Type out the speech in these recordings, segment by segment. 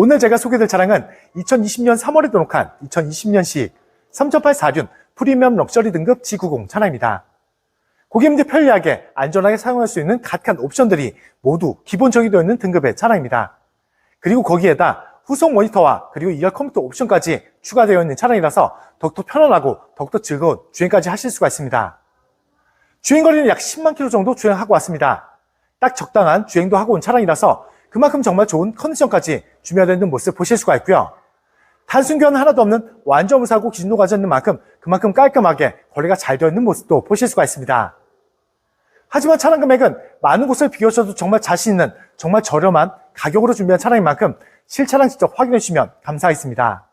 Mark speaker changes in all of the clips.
Speaker 1: 오늘 제가 소개될 차량은 2020년 3월에 등록한 2020년식 3.8 프리미엄 럭셔리 등급 G90 차량입니다. 고객님들 편리하게 안전하게 사용할 수 있는 각한 옵션들이 모두 기본적이 되어 있는 등급의 차량입니다. 그리고 거기에다 후속 모니터와 그리고 2열 컴퓨터 옵션까지 추가되어 있는 차량이라서 더욱더 편안하고 더욱더 즐거운 주행까지 하실 수가 있습니다. 주행거리는 약 10만 킬로 정도 주행하고 왔습니다. 딱 적당한 주행도 하고 온 차량이라서 그만큼 정말 좋은 컨디션까지 준비되는 모습 보실 수가 있고요. 단순 교환 하나도 없는 완전 무사고 기준도 가졌는 만큼 그만큼 깔끔하게 거리가 잘 되어 있는 모습도 보실 수가 있습니다. 하지만 차량 금액은 많은 곳을 비교하셔도 정말 자신 있는 정말 저렴한 가격으로 준비한 차량인 만큼 실차량 직접 확인해 주시면 감사하겠습니다.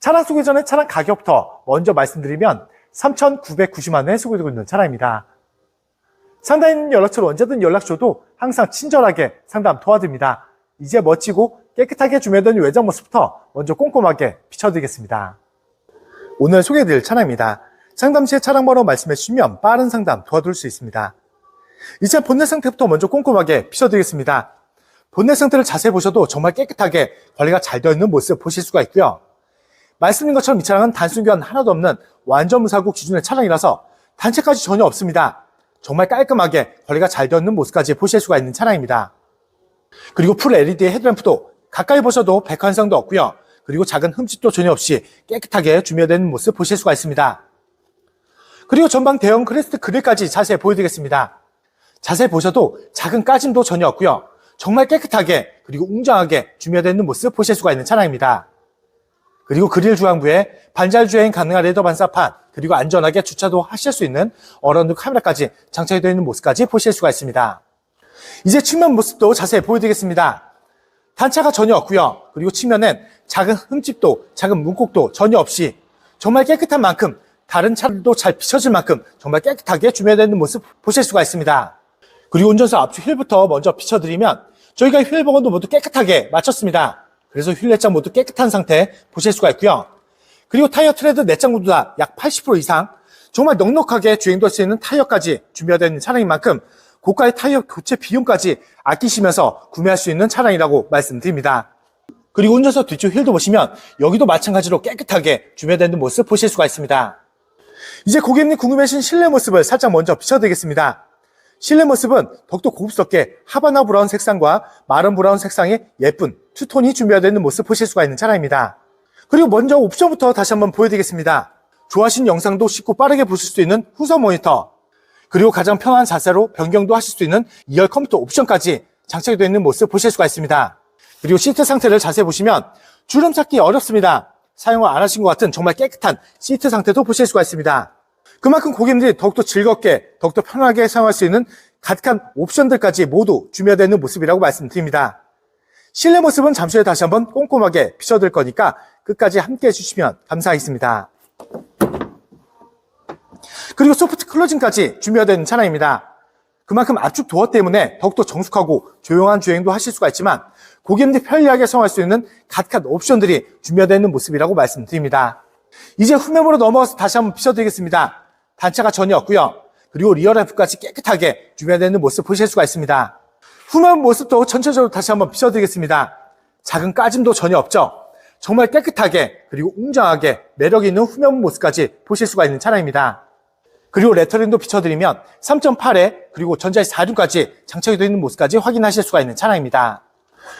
Speaker 1: 차량 소개 전에 차량 가격부터 먼저 말씀드리면 3,990만 원에 소개되고 있는 차량입니다. 상담인 연락처로 언제든 연락 줘도 항상 친절하게 상담 도와드립니다. 이제 멋지고 깨끗하게 준비된 외장 모습부터 먼저 꼼꼼하게 비춰드리겠습니다. 오늘 소개해드릴 차량입니다. 상담 시에 차량 번호 말씀해 주시면 빠른 상담 도와드릴 수 있습니다. 이제 본넷 상태부터 먼저 꼼꼼하게 비춰드리겠습니다. 본넷 상태를 자세히 보셔도 정말 깨끗하게 관리가 잘 되어 있는 모습 보실 수가 있고요. 말씀드린 것처럼 이 차량은 단순 교환 하나도 없는 완전 무사고 기준의 차량이라서 단체까지 전혀 없습니다. 정말 깔끔하게 관리가 잘 되어 있는 모습까지 보실 수가 있는 차량입니다. 그리고 풀 LED 헤드램프도 가까이 보셔도 백환성도 없고요. 그리고 작은 흠집도 전혀 없이 깨끗하게 준비되어 있는 모습 보실 수가 있습니다. 그리고 전방 대형 크레스트 그릴까지 자세히 보여드리겠습니다. 자세히 보셔도 작은 까짐도 전혀 없고요. 정말 깨끗하게 그리고 웅장하게 준비되어 있는 모습 보실 수가 있는 차량입니다. 그리고 그릴 중앙부에 반잘 주행 가능한 레더 반사판 그리고 안전하게 주차도 하실 수 있는 어라운드 카메라까지 장착이 되어 있는 모습까지 보실 수가 있습니다. 이제 측면 모습도 자세히 보여드리겠습니다. 단차가 전혀 없고요. 그리고 측면엔 작은 흠집도 작은 문콕도 전혀 없이 정말 깨끗한 만큼 다른 차들도 잘 비춰질 만큼 정말 깨끗하게 준비되어 있는 모습 보실 수가 있습니다. 그리고 운전석 앞쪽 휠부터 먼저 비춰드리면 저희가 휠 복원도 모두 깨끗하게 마쳤습니다. 그래서 휠 내장 모두 깨끗한 상태 보실 수가 있고요. 그리고 타이어 트레드 내장 모두 다 약 80% 이상 정말 넉넉하게 주행도 할 수 있는 타이어까지 준비가 되어 있는 차량인 만큼 고가의 타이어 교체 비용까지 아끼시면서 구매할 수 있는 차량이라고 말씀드립니다. 그리고 운전석 뒤쪽 휠도 보시면 여기도 마찬가지로 깨끗하게 있는 모습 보실 수가 있습니다. 이제 고객님 궁금해하신 실내 모습을 살짝 먼저 비춰드리겠습니다. 실내 모습은 더욱더 고급스럽게 하바나 브라운 색상과 마른 브라운 색상의 예쁜 투톤이 준비되어 있는 모습 보실 수가 있는 차량입니다. 그리고 먼저 옵션부터 다시 한번 보여드리겠습니다. 좋아하신 영상도 쉽고 빠르게 보실 수 있는 후속 모니터, 그리고 가장 편한 자세로 변경도 하실 수 있는 2열 컴퓨터 옵션까지 장착이 되어 있는 모습 보실 수가 있습니다. 그리고 시트 상태를 자세히 보시면 주름 찾기 어렵습니다. 사용을 안 하신 것 같은 정말 깨끗한 시트 상태도 보실 수가 있습니다. 그만큼 고객님들이 더욱더 즐겁게, 더욱더 편하게 사용할 수 있는 가득한 옵션들까지 모두 준비되어 있는 모습이라고 말씀드립니다. 실내 모습은 잠시 후에 다시 한번 꼼꼼하게 비춰드릴 거니까 끝까지 함께 해주시면 감사하겠습니다. 그리고 소프트 클로징까지 준비되어 있는 차량입니다. 그만큼 압축 도어 때문에 더욱더 정숙하고 조용한 주행도 하실 수가 있지만 고객님들이 편리하게 사용할 수 있는 갖가지 옵션들이 준비되어 있는 모습이라고 말씀드립니다. 이제 후면으로 넘어가서 다시 한번 비춰드리겠습니다. 단차가 전혀 없고요. 그리고 리어 램프까지 깨끗하게 준비되어 있는 모습 보실 수가 있습니다. 후면 모습도 전체적으로 다시 한번 비춰드리겠습니다. 작은 까짐도 전혀 없죠. 정말 깨끗하게 그리고 웅장하게 매력 있는 후면 모습까지 보실 수가 있는 차량입니다. 그리고 레터링도 비춰드리면 3.8에 그리고 전자의 4륜까지 장착이 되어 있는 모습까지 확인하실 수가 있는 차량입니다.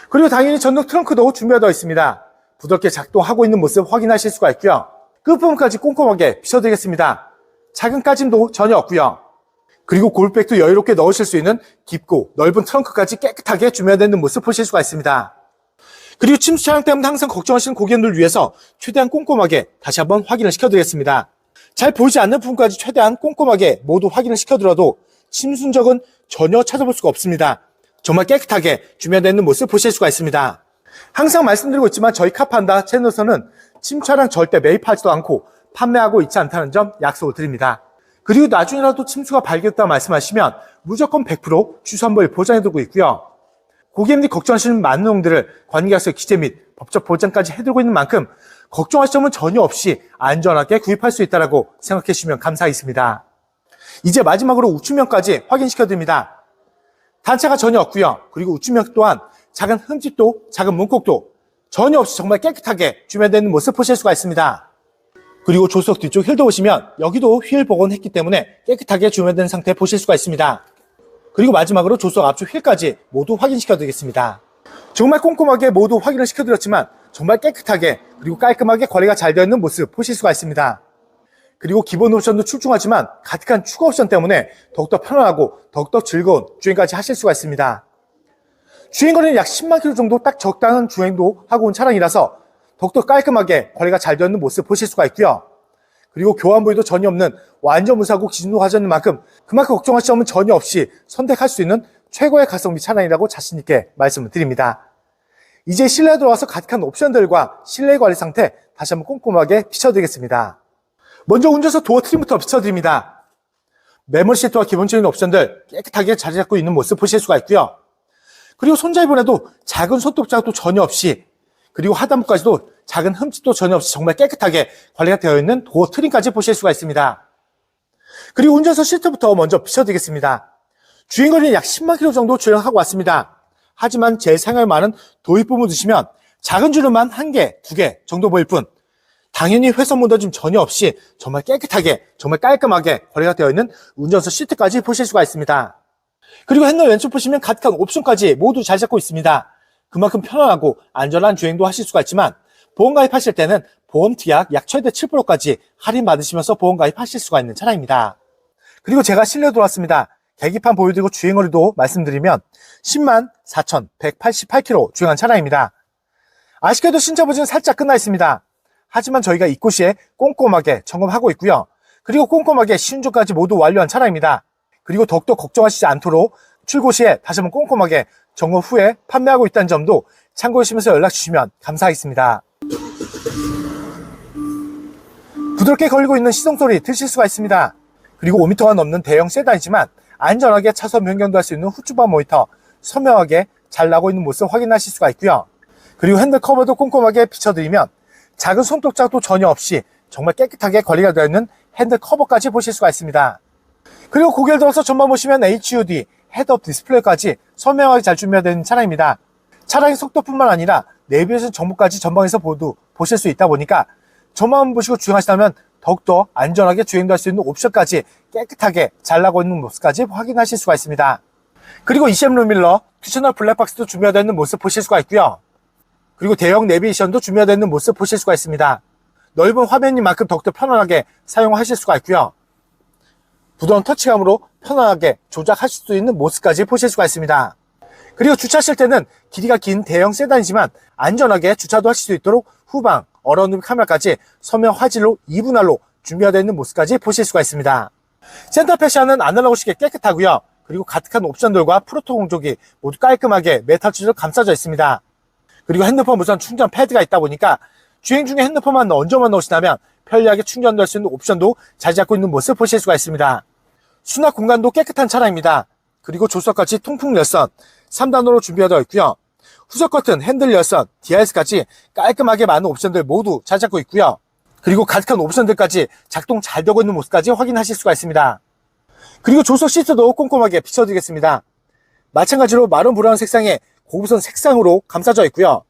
Speaker 1: 그리고 당연히 전동 트렁크도 준비되어 있습니다. 부드럽게 작동하고 있는 모습 확인하실 수가 있고요. 끝부분까지 꼼꼼하게 비춰드리겠습니다. 작은 까짐도 전혀 없고요. 그리고 골백도 여유롭게 넣으실 수 있는 깊고 넓은 트렁크까지 깨끗하게 준비되어 있는 모습 보실 수가 있습니다. 그리고 침수 차량 때문에 항상 걱정하시는 고객님들 위해서 최대한 꼼꼼하게 다시 한번 확인을 시켜드리겠습니다. 잘 보이지 않는 부분까지 최대한 꼼꼼하게 모두 확인을 시켜드려도 침수 흔적은 전혀 찾아볼 수가 없습니다. 정말 깨끗하게 준비되어 있는 모습 보실 수가 있습니다. 항상 말씀드리고 있지만 저희 카판다 채널에서는 침차량 절대 매입하지도 않고 판매하고 있지 않다는 점 약속을 드립니다. 그리고 나중에라도 침수가 발견됐다 말씀하시면 무조건 100% 취소환불 보장해두고 있고요. 고객님들이 걱정하시는 많은 내용들을 관계약서 기재 및 법적 보장까지 해두고 있는 만큼 걱정하실 점은 전혀 없이 안전하게 구입할 수 있다고 생각해 주시면 감사하겠습니다. 이제 마지막으로 우측면까지 확인시켜 드립니다. 단차가 전혀 없고요. 그리고 우측면 또한 작은 흠집도 작은 문콕도 전혀 없이 정말 깨끗하게 주면되는 모습 보실 수가 있습니다. 그리고 조수석 뒤쪽 휠도 보시면 여기도 휠 복원했기 때문에 깨끗하게 주면된 상태 보실 수가 있습니다. 그리고 마지막으로 조수석 앞쪽 휠까지 모두 확인시켜 드리겠습니다. 정말 꼼꼼하게 모두 확인을 시켜드렸지만 정말 깨끗하게 그리고 깔끔하게 관리가 잘 되어 있는 모습 보실 수가 있습니다. 그리고 기본 옵션도 출중하지만 가득한 추가 옵션 때문에 더욱더 편안하고 더욱더 즐거운 주행까지 하실 수가 있습니다. 주행 거리는 약 10만 킬로 정도 딱 적당한 주행도 하고 온 차량이라서 더욱더 깔끔하게 관리가 잘 되어 있는 모습 보실 수가 있고요. 그리고 교환 부위도 전혀 없는 완전 무사고 기준도 가져있는 만큼 그만큼 걱정하실 점은 전혀 없이 선택할 수 있는 최고의 가성비 차량이라고 자신있게 말씀을 드립니다. 이제 실내에 들어와서 가득한 옵션들과 실내 관리 상태 다시 한번 꼼꼼하게 비춰드리겠습니다. 먼저 운전석 도어 트림부터 비춰드립니다. 메모리 시트와 기본적인 옵션들 깨끗하게 자리 잡고 있는 모습 보실 수가 있고요. 그리고 손잡이번에도 작은 손톱 자국도 전혀 없이 그리고 하단부까지도 작은 흠집도 전혀 없이 정말 깨끗하게 관리가 되어 있는 도어 트림까지 보실 수가 있습니다. 그리고 운전석 시트부터 먼저 비춰드리겠습니다. 주행거리는 약 10만 킬로 정도 주행하고 왔습니다. 하지만 제 생활 많은 도입 부분 드시면 작은 주름만 한 개, 두 개 정도 보일 뿐 당연히 훼손 묻어짐 전혀 없이 정말 깨끗하게, 정말 깔끔하게 관리가 되어 있는 운전석 시트까지 보실 수가 있습니다. 그리고 핸들 왼쪽 보시면 가득한 옵션까지 모두 잘 잡고 있습니다. 그만큼 편안하고 안전한 주행도 하실 수가 있지만 보험 가입하실 때는 보험 특약 약 최대 7%까지 할인 받으시면서 보험 가입하실 수가 있는 차량입니다. 그리고 제가 실내 들어왔습니다. 계기판 보여드리고 주행거리도 말씀드리면 10만 4,188km 주행한 차량입니다. 아쉽게도 신차 보지는 살짝 끝나 있습니다. 하지만 저희가 입고 시에 꼼꼼하게 점검하고 있고요. 그리고 꼼꼼하게 시운전까지 모두 완료한 차량입니다. 그리고 더욱더 걱정하시지 않도록 출고 시에 다시 한번 꼼꼼하게 점검 후에 판매하고 있다는 점도 참고해 주시면서 연락 주시면 감사하겠습니다. 부드럽게 걸리고 있는 시동 소리 들으실 수가 있습니다. 그리고 5m가 넘는 대형 세단이지만 안전하게 차선 변경도 할 수 있는 후추바 모니터 선명하게 잘 나고 있는 모습 확인하실 수가 있고요. 그리고 핸들 커버도 꼼꼼하게 비춰드리면 작은 손톱자도 전혀 없이 정말 깨끗하게 관리가 되어 있는 핸들 커버까지 보실 수가 있습니다. 그리고 고개를 들어서 전방 보시면 HUD, 헤드업 디스플레이까지 선명하게 잘 준비되어 있는 차량입니다. 차량의 속도뿐만 아니라 내비게이션 정보까지 전방에서 모두 보실 수 있다 보니까 전만 보시고 주행하시다면 더욱더 안전하게 주행도 할수 있는 옵션까지 깨끗하게 잘 나고 있는 모습까지 확인하실 수가 있습니다. 그리고 ECM 루밀러, 튜셔널 블랙박스도 준비되어 있는 모습 보실 수가 있고요. 그리고 대형 내비게이션도 준비되어 있는 모습 보실 수가 있습니다. 넓은 화면인 만큼 더욱더 편안하게 사용하실 수가 있고요. 부드러운 터치감으로 편안하게 조작하실 수 있는 모습까지 보실 수가 있습니다. 그리고 주차하실 때는 길이가 긴 대형 세단이지만 안전하게 주차도 하실 수 있도록 후방, 어라운드 카메라까지 선명 화질로 2분할로 준비가 되어 있는 모습까지 보실 수가 있습니다. 센터 패시아는 아날로그식에 깨끗하고요. 그리고 가득한 옵션들과 프로토 공조기 모두 깔끔하게 메탈 치즈로 감싸져 있습니다. 그리고 핸드폰 무선 충전 패드가 있다 보니까 주행 중에 핸드폰만 얹어만 놓으시다면 편리하게 충전될 수 있는 옵션도 잘 잡고 있는 모습 보실 수가 있습니다. 수납 공간도 깨끗한 차량입니다. 그리고 조석같이 통풍 열선 3단으로 준비가 되어 있고요. 후석 커튼, 핸들 열선, DRS까지 깔끔하게 많은 옵션들 모두 잘 잡고 있고요. 그리고 가득한 옵션들까지 작동 잘 되고 있는 모습까지 확인하실 수가 있습니다. 그리고 조석 시트도 꼼꼼하게 비춰드리겠습니다. 마찬가지로 마른 브라운 색상의 고무선 색상으로 감싸져 있고요.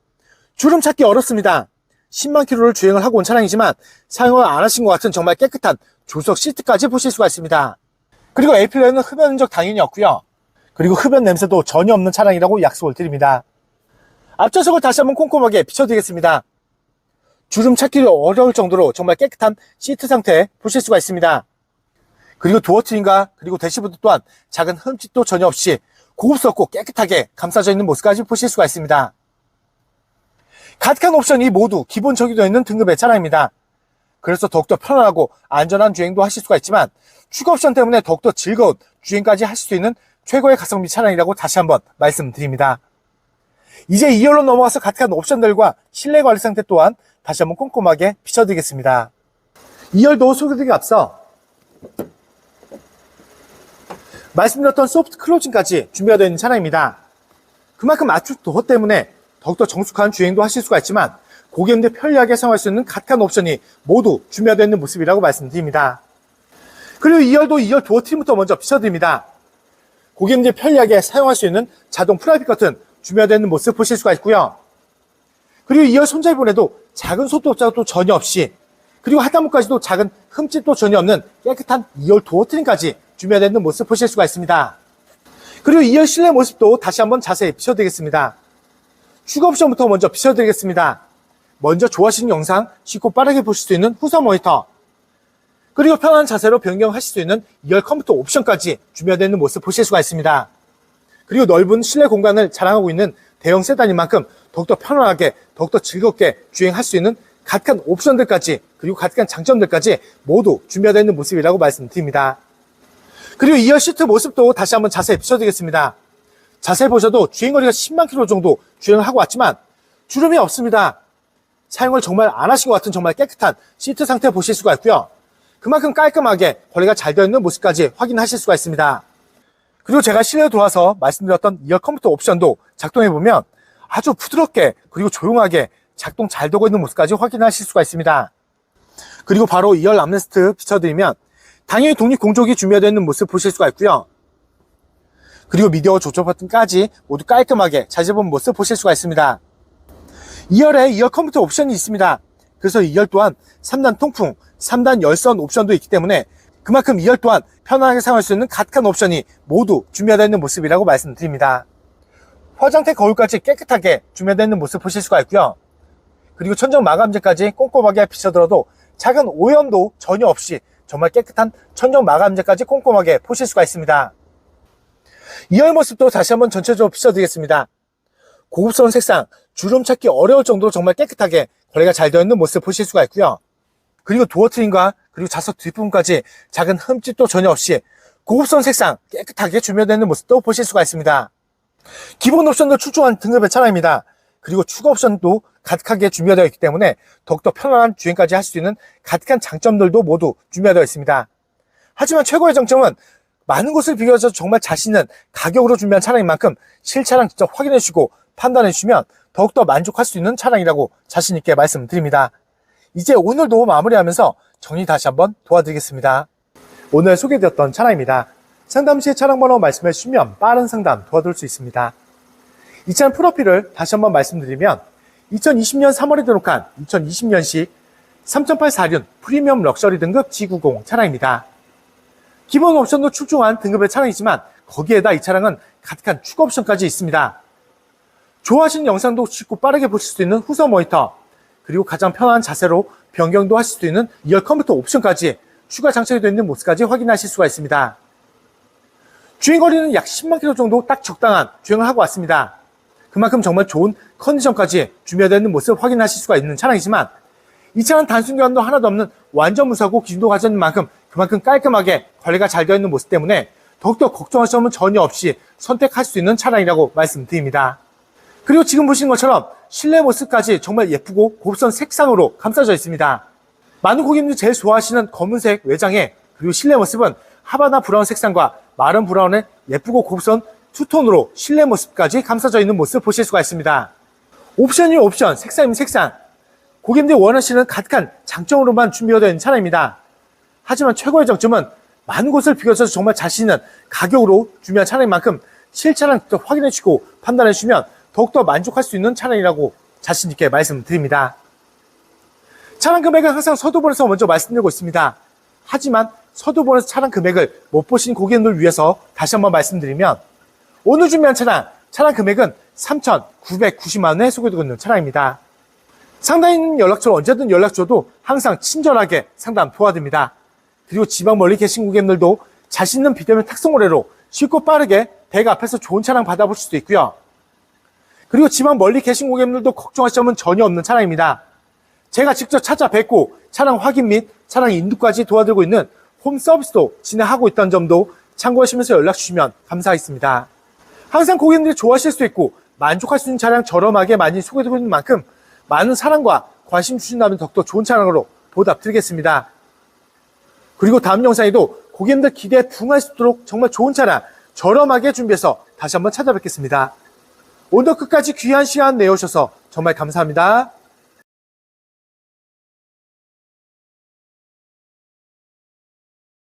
Speaker 1: 주름 찾기 어렵습니다. 10만 킬로를 주행을 하고 온 차량이지만 사용을 안 하신 것 같은 정말 깨끗한 조석 시트까지 보실 수가 있습니다. 그리고 에이필러에는 흡연 흔적 당연히 없고요. 그리고 흡연 냄새도 전혀 없는 차량이라고 약속을 드립니다. 앞좌석을 다시 한번 꼼꼼하게 비춰드리겠습니다. 주름 찾기를 어려울 정도로 정말 깨끗한 시트 상태 보실 수가 있습니다. 그리고 도어 트림과 그리고 대시보드 또한 작은 흠집도 전혀 없이 고급스럽고 깨끗하게 감싸져 있는 모습까지 보실 수가 있습니다. 가득한 옵션이 모두 기본적이 되어 있는 등급의 차량입니다. 그래서 더욱더 편안하고 안전한 주행도 하실 수가 있지만 추가 옵션 때문에 더욱더 즐거운 주행까지 하실 수 있는 최고의 가성비 차량이라고 다시 한번 말씀드립니다. 이제 2열로 넘어가서 가득한 옵션들과 실내 관리 상태 또한 다시 한번 꼼꼼하게 비춰드리겠습니다. 2열도 소개드리기 앞서 말씀드렸던 소프트 클로징까지 준비가 되어 있는 차량입니다. 그만큼 압축 도어 때문에 더욱더 정숙한 주행도 하실 수가 있지만 고객님들 편리하게 사용할 수 있는 가득한 옵션이 모두 준비가 되어 있는 모습이라고 말씀드립니다. 그리고 2열도 2열 도어 트림부터 먼저 비춰드립니다. 고객님들 편리하게 사용할 수 있는 자동 프라이빗 되어 있는 모습 보실 수가 있고요. 그리고 2열 손잡이본에도 작은 소도 자도 전혀 없이 그리고 하단부까지도 작은 흠집도 전혀 없는 깨끗한 2열 도어 트림까지 있는 모습 보실 수가 있습니다. 그리고 2열 실내 모습도 다시 한번 자세히 비춰드리겠습니다. 추가 옵션부터 먼저 비춰드리겠습니다. 먼저 좋아하시는 영상 쉽고 빠르게 보실 수 있는 후속 모니터 그리고 편한 자세로 변경하실 수 있는 2열 컴퓨터 옵션까지 준비되어 있는 모습 보실 수가 있습니다. 그리고 넓은 실내 공간을 자랑하고 있는 대형 세단인 만큼 더욱더 편안하게 더욱더 즐겁게 주행할 수 있는 가득한 옵션들까지 그리고 가득한 장점들까지 모두 준비되어 있는 모습이라고 말씀드립니다. 그리고 2열 시트 모습도 다시 한번 자세히 비춰드리겠습니다. 자세히 보셔도 주행거리가 10만 킬로 정도 주행을 하고 왔지만 주름이 없습니다. 사용을 정말 안 하신 것 같은 정말 깨끗한 시트 상태 보실 수가 있고요. 그만큼 깔끔하게 관리가 잘 되어 있는 모습까지 확인하실 수가 있습니다. 그리고 제가 실내에 들어와서 말씀드렸던 이어 컴퓨터 옵션도 작동해보면 아주 부드럽게 그리고 조용하게 작동 잘 되고 있는 모습까지 확인하실 수가 있습니다. 그리고 바로 2열 암레스트 비춰드리면 당연히 독립 공조기 준비되어 있는 모습 보실 수가 있고요. 그리고 미디어 조절 버튼까지 모두 깔끔하게 잘 잡은 모습 보실 수가 있습니다. 2열에 2열 컴퓨터 옵션이 있습니다. 그래서 2열 또한 3단 통풍, 3단 열선 옵션도 있기 때문에 그만큼 2열 또한 편안하게 사용할 수 있는 가득한 옵션이 모두 준비되어 있는 모습이라고 말씀드립니다. 화장대 거울까지 깨끗하게 준비되어 있는 모습 보실 수가 있고요. 그리고 천정 마감재까지 꼼꼼하게 비춰들어도 작은 오염도 전혀 없이 정말 깨끗한 천정 마감재까지 꼼꼼하게 보실 수가 있습니다. 2열 모습도 다시 한번 전체적으로 비춰드리겠습니다. 고급스러운 색상, 주름 찾기 어려울 정도로 정말 깨끗하게 관리가 잘 되어 있는 모습 보실 수가 있고요. 그리고 도어 트림과 그리고 좌석 뒷부분까지 작은 흠집도 전혀 없이 고급스러운 색상 깨끗하게 준비되어 있는 모습도 보실 수가 있습니다. 기본 옵션도 출중한 등급의 차량입니다. 그리고 추가 옵션도 가득하게 준비가 되어 있기 때문에 더욱더 편안한 주행까지 할 수 있는 가득한 장점들도 모두 준비가 되어 있습니다. 하지만 최고의 장점은 많은 곳을 비교해서 정말 자신 있는 가격으로 준비한 차량인 만큼 실차량 직접 확인해 주시고 판단해 주시면 더욱더 만족할 수 있는 차량이라고 자신 있게 말씀드립니다. 이제 오늘도 마무리하면서 정리 다시 한번 도와드리겠습니다. 오늘 소개되었던 차량입니다. 상담 시에 차량 번호 말씀해 주시면 빠른 상담 도와드릴 수 있습니다. 이 차량 프로필을 다시 한번 말씀드리면 2020년 3월에 등록한 2020년식 3.8 4륜 프리미엄 럭셔리 등급 G90 차량입니다. 기본 옵션도 출중한 등급의 차량이지만 거기에다 이 차량은 가득한 추가 옵션까지 있습니다. 좋아하시는 영상도 쉽고 빠르게 보실 수 있는 후속 모니터 그리고 가장 편한 자세로 변경도 하실 수 있는 2열 컴퓨터 옵션까지 추가 장착이 되어 있는 모습까지 확인하실 수가 있습니다. 주행 거리는 약 10만 킬로 정도 딱 적당한 주행을 하고 왔습니다. 그만큼 정말 좋은 컨디션까지 준비되어 있는 모습을 확인하실 수가 있는 차량이지만 이 차는 단순 교환도 하나도 없는 완전 무사고 기준도 가졌는 만큼 그만큼 깔끔하게 관리가 잘 되어 있는 모습 때문에 더욱더 걱정할 점은 전혀 없이 선택할 수 있는 차량이라고 말씀드립니다. 그리고 지금 보시는 것처럼 실내 모습까지 정말 예쁘고 곱선 색상으로 감싸져 있습니다. 많은 고객님들이 제일 좋아하시는 검은색 외장에 그리고 실내 모습은 하바나 브라운 색상과 마른 브라운의 예쁘고 곱선 투톤으로 실내 모습까지 감싸져 있는 모습 보실 수가 있습니다. 옵션이 옵션, 색상이면 색상. 고객님들이 원하시는 가득한 장점으로만 준비가 있는 차량입니다. 하지만 최고의 장점은 많은 곳을 비교해서 정말 자신 있는 가격으로 준비한 차량인 만큼 실차량 직접 확인해 주시고 판단해 주시면 더욱더 만족할 수 있는 차량이라고 자신 있게 말씀드립니다. 차량 금액은 항상 서두번에서 먼저 말씀드리고 있습니다. 하지만 서두번에서 차량 금액을 못 보신 고객님들 위해서 다시 한번 말씀드리면 오늘 준비한 차량, 차량 금액은 3,990만 원에 소개되고 있는 차량입니다. 있는 연락처로 언제든 연락 줘도 항상 친절하게 상담 도와드립니다. 그리고 지방 멀리 계신 고객님들도 자신 있는 비대면 탁송 거래로 쉽고 빠르게 댁 앞에서 좋은 차량 받아보실 수도 있고요. 그리고 지방 멀리 계신 고객님들도 걱정하실 점은 전혀 없는 차량입니다. 제가 직접 찾아뵙고 차량 확인 및 차량 인도까지 도와드리고 있는 홈 서비스도 진행하고 있다는 점도 참고하시면서 연락 주시면 감사하겠습니다. 항상 고객님들이 좋아하실 수 있고 만족할 수 있는 차량 저렴하게 많이 소개되고 있는 만큼 많은 사랑과 관심 주신다면 더욱더 좋은 차량으로 보답드리겠습니다. 그리고 다음 영상에도 고객님들 기대에 부응할 수 있도록 정말 좋은 차량 저렴하게 준비해서 다시 한번 찾아뵙겠습니다. 오늘 끝까지 귀한 시간 내어주셔서 정말 감사합니다.